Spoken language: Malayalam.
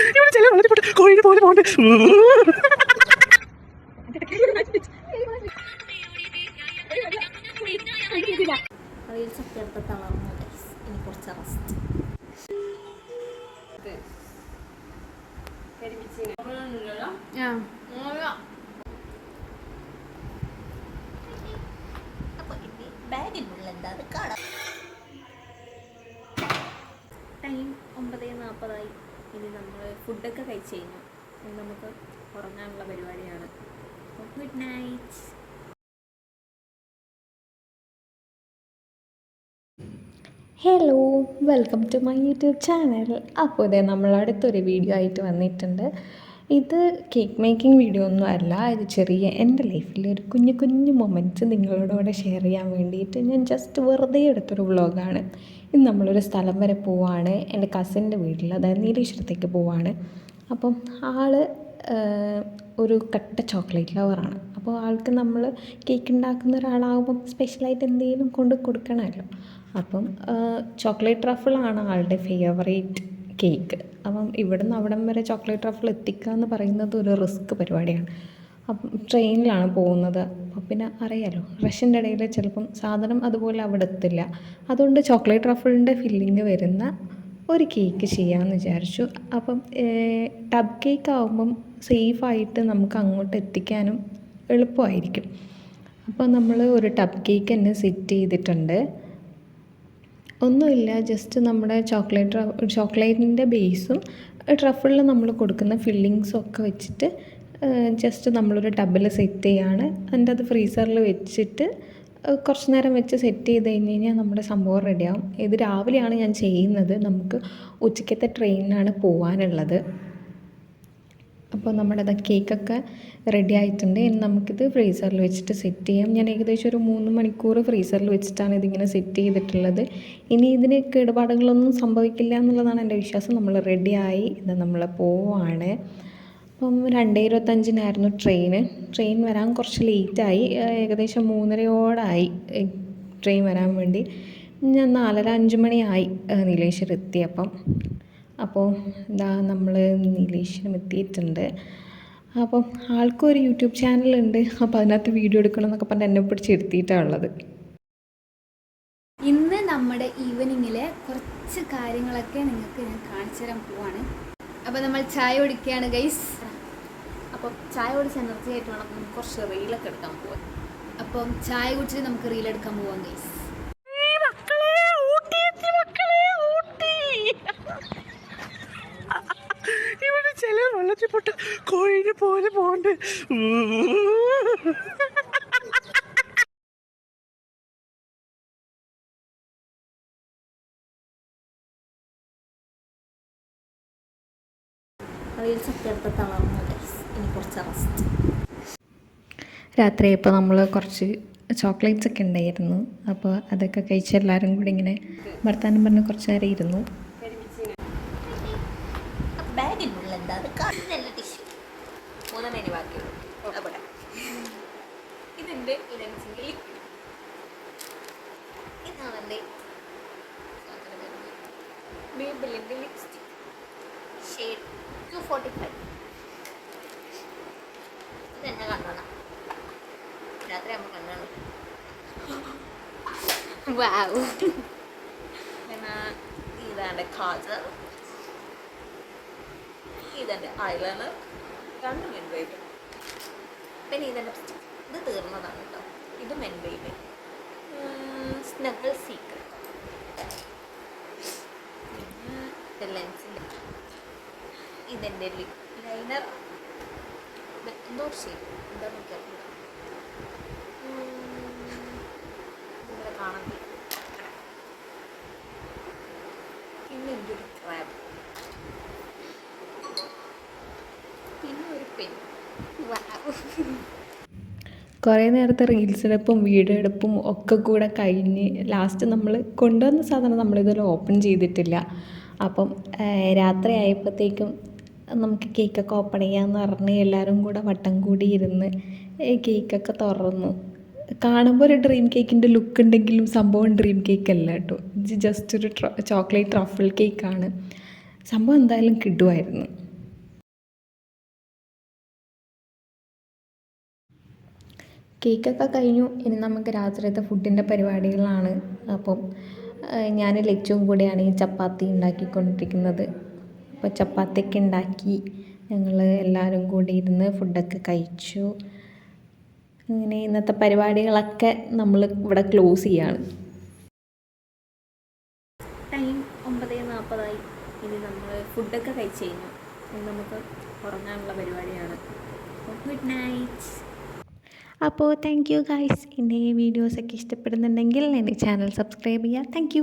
ഇവിടെ ചില വളരെ പെട്ട്. കോഴിനെ പോലെ പോകണ്ട്. റീൽസ് ഒക്കെ എടുത്ത് തളർന്നു. ഇനി കുറച്ച് റെസ്റ്റ് ബാഗിനുള്ള എന്താ അത് കാണാം ടൈം ഒമ്പത് നാൽപ്പതായി ഇനി നമ്മൾ ഫുഡൊക്കെ കഴിച്ച് കഴിഞ്ഞു നമുക്ക് ഉറങ്ങാനുള്ള പരിപാടിയാണ്. Good night hello welcome to my YouTube channel അപ്പോൾ ഇതേ നമ്മൾ അടുത്തൊരു വീഡിയോ ആയിട്ട് വന്നിട്ടുണ്ട്. ഇത് കേക്ക് മേക്കിംഗ് വീഡിയോ ഒന്നും അല്ല. ഇത് ചെറിയ എന്റെ ലൈഫിലെ ഒരു കുഞ്ഞു കുഞ്ഞു മൊമെന്റ്സ് നിങ്ങളോട് കൂടെ ഷെയർ ചെയ്യാൻ വേണ്ടിയിട്ട് ഞാൻ ജസ്റ്റ് വെറുതെ എടുത്തൊരു വ്ളോഗാണ് ഇന്ന് നമ്മളൊരു സ്ഥലം വരെ പോവാണ്. എന്റെ കസിന്റെ വീട്ടിൽ അതായത് നീലേശ്വരത്തേക്ക് പോവാണ്. അപ്പം ആൾ ഒരു കട്ട ചോക്ലേറ്റ് ലവറാണ് അപ്പോൾ ആൾക്ക് നമ്മൾ കേക്ക് ഉണ്ടാക്കുന്ന ഒരാളാകുമ്പം സ്പെഷ്യലായിട്ട് എന്തെങ്കിലും കൊണ്ട് കൊടുക്കണമല്ലോ. അപ്പം ചോക്ലേറ്റ് ട്രഫിളാണ് ആളുടെ ഫേവറേറ്റ് കേക്ക് അപ്പം ഇവിടെ നിന്ന് അവിടം വരെ ചോക്ലേറ്റ് ട്രഫിൾ എത്തിക്കുക എന്ന് പറയുന്നത് ഒരു റിസ്ക് പരിപാടിയാണ്. അപ്പം ട്രെയിനിലാണ് പോകുന്നത്. അപ്പം പിന്നെ അറിയാലോ റഷ്യന്റെ ഇടയിൽ ചിലപ്പം സാധനം അതുപോലെ അവിടെ എത്തില്ല. അതുകൊണ്ട് ചോക്ലേറ്റ് ട്രഫിളിന്റെ ഫില്ലിങ് വരുന്ന ഒരു കേക്ക് ചെയ്യാമെന്ന് വിചാരിച്ചു. അപ്പം ടബ് കേക്ക് ആകുമ്പം സേഫായിട്ട് നമുക്ക് അങ്ങോട്ട് എത്തിക്കാനും എളുപ്പമായിരിക്കും. അപ്പോൾ നമ്മൾ ഒരു ടബ് കേക്ക് തന്നെ സെറ്റ് ചെയ്തിട്ടുണ്ട്. ഒന്നുമില്ല. ജസ്റ്റ് നമ്മുടെ ചോക്ലേറ്റ് ചോക്ലേറ്റിന്റെ ബേസും ട്രഫിളിൽ നമ്മൾ കൊടുക്കുന്ന ഫില്ലിങ്സും ഒക്കെ വെച്ചിട്ട് ജസ്റ്റ് നമ്മളൊരു ടബിൽ സെറ്റ് ചെയ്യാണ്. എന്നിട്ട് അത് ഫ്രീസറിൽ വെച്ചിട്ട് കുറച്ച് നേരം വെച്ച് സെറ്റ് ചെയ്ത് കഴിഞ്ഞ് കഴിഞ്ഞാൽ നമ്മുടെ സംഭവം റെഡിയാവും ഇത് രാവിലെയാണ് ഞാൻ ചെയ്യുന്നത്. നമുക്ക് ഉച്ചക്കത്തെ ട്രെയിനിനാണ് പോകാനുള്ളത് അപ്പോൾ നമ്മുടെ ദാ കേക്കൊക്കെ റെഡി ആയിട്ടുണ്ട്. ഇനി നമുക്കിത് ഫ്രീസറിൽ വെച്ചിട്ട് സെറ്റ് ചെയ്യാം. ഞാൻ ഏകദേശം ഒരു മൂന്ന് മണിക്കൂർ ഫ്രീസറിൽ വെച്ചിട്ടാണ് ഇതിങ്ങനെ സെറ്റ് ചെയ്തിട്ടുള്ളത്. ഇനി ഇതിന് കേടുപാടുകളൊന്നും സംഭവിക്കില്ല എന്നുള്ളതാണ് എന്റെ വിശ്വാസം. നമ്മൾ റെഡിയായി ഇത് നമ്മൾ പോവാണ്. അപ്പം രണ്ട് ഇരുപത്തഞ്ചിനായിരുന്നു ട്രെയിന് ട്രെയിൻ വരാൻ കുറച്ച് ലേറ്റായി ഏകദേശം മൂന്നരയോടായി ട്രെയിൻ വരാൻ വേണ്ടി. ഞാൻ നാലര അഞ്ച് മണിയായി നീലേശ്വരം എത്തിയപ്പം. അപ്പോൾ ഇതാ നമ്മൾ നീലേശ്വരം എത്തിയിട്ടുണ്ട്. അപ്പം ആൾക്കും ഒരു യൂട്യൂബ് ചാനലുണ്ട്. അപ്പോൾ അതിനകത്ത് വീഡിയോ എടുക്കണം എന്നൊക്കെ പറഞ്ഞ് എന്നെ പിടിച്ച് എടുത്തിട്ടാണ് ഉള്ളത്. ഇന്ന് നമ്മുടെ ഈവനിങ്ങിലെ കുറച്ച് കാര്യങ്ങളൊക്കെ നിങ്ങൾക്ക് ഞാൻ കാണിച്ചു തരാൻ പോവാണ്. അപ്പോൾ നമ്മൾ ചായ കുടിക്കുകയാണ് ഗൈസ് അപ്പം ചായ കുടിച്ച് എനർജി ആയിട്ട് വേണം. നമുക്ക് കുറച്ച് റീലൊക്കെ എടുക്കാൻ പോവാൻ. അപ്പം ചായ കുടിച്ചിട്ട് നമുക്ക് റീലെടുക്കാൻ പോവാം ഗൈസ് വെള്ളത്തിൽ പൊട്ട് കോഴിനെ പോലെ പോണ്ട്. തളർന്നു ഇനി കുറച്ച് റെസ്റ്റ് രാത്രി ഇപ്പോൾ നമ്മൾ കുറച്ച് ചോക്ലേറ്റ്സ് ഒക്കെ ഉണ്ടായിരുന്നു. അപ്പോൾ അതൊക്കെ കഴിച്ച് എല്ലാവരും കൂടി ഇങ്ങനെ ഭർത്താനം പറഞ്ഞ് കുറച്ച് നേരം ഇരുന്നു ബാഗിനുള്ള എന്താ അത് കാണുന്നല്ല ടിഷ്യൂ മൂന്നെണ്ണ ഇനി ബാക്കിയുള്ളൂ. അവിടെ ഇതെന്റെ ലെൻസിന്റെ ലിക്വിഡ് ഇതാണ് എന്റെ മേബിളിന്റെ lipstick shade two forty five ഇതെന്നെ കണ്ടോണം രാത്രി നമ്മൾ കണ്ടോണം വാവ് ഇതാണ് കാജൽ ഇതെന്റെ ഐലൈനർ രണ്ട് മെൻ വൈബ് പിന്നെ ഇതെന്റെ ഇത് തീർന്നതാണ് കേട്ടോ. ഇത് മെൻ വൈബ് സ്നഗൾ സീക്രട്ട് പിന്നെ ലെൻസിന്റെ ഇതെന്റെ ലൈനർ എന്തോ ഷെയ്ഡ് എന്താ നോക്കിയാൽ നിങ്ങളെ കാണാൻ. പിന്നെ എന്റെ ഒരു ക്രാബ് പിന്നെ ഒരു പെൻ കുറേ നേരത്തെ റീൽസ് വീഡിയോ എടുപ്പും ഒക്കെ കൂടെ കഴിഞ്ഞ് ലാസ്റ്റ് നമ്മൾ കൊണ്ടുവന്ന സാധനം നമ്മളിതുവരെ ഓപ്പൺ ചെയ്തിട്ടില്ല. അപ്പം രാത്രി ആയപ്പോഴത്തേക്കും നമുക്ക് കേക്കൊക്കെ ഓപ്പൺ ചെയ്യാമെന്ന് പറഞ്ഞ് എല്ലാവരും കൂടെ വട്ടം കൂടി ഇരുന്ന് കേക്കൊക്കെ തുറന്നു. കാണുമ്പോൾ ഒരു ഡ്രീം കേക്കിന്റെ ലുക്ക് ഉണ്ടെങ്കിലും സംഭവം ഡ്രീം കേക്ക് അല്ല കേട്ടോ. ഇത് ജസ്റ്റ് ഒരു ചോക്ലേറ്റ് ട്രഫിൾ കേക്കാണ് സംഭവം എന്തായാലും കിടുമായിരുന്നു കേക്കൊക്കെ കഴിഞ്ഞു. ഇനി നമുക്ക് രാത്രിയത്തെ ഫുഡിന്റെ പരിപാടികളാണ്. അപ്പം ഞാൻ ലച്ചും കൂടെയാണ് ഈ ചപ്പാത്തി ഉണ്ടാക്കിക്കൊണ്ടിരിക്കുന്നത്. അപ്പോൾ ചപ്പാത്തിയൊക്കെ ഉണ്ടാക്കി ഞങ്ങൾ എല്ലാവരും കൂടി ഇരുന്ന് ഫുഡൊക്കെ കഴിച്ചു. അങ്ങനെ ഇന്നത്തെ പരിപാടികളൊക്കെ നമ്മൾ ഇവിടെ ക്ലോസ് ചെയ്യാണ്. ടൈം ഒമ്പത് നാൽപ്പതായി ഇനി നമ്മൾ ഫുഡൊക്കെ കഴിച്ച് കഴിഞ്ഞു. നമുക്ക് ഉറങ്ങാനുള്ള പരിപാടിയാണ്. Good night. അപ്പോൾ താങ്ക് യു ഗൈസ് എന്റെ വീഡിയോസൊക്കെ ഇഷ്ടപ്പെടുന്നുണ്ടെങ്കിൽ എന്റെ ചാനൽ സബ്സ്ക്രൈബ് ചെയ്യുക. താങ്ക്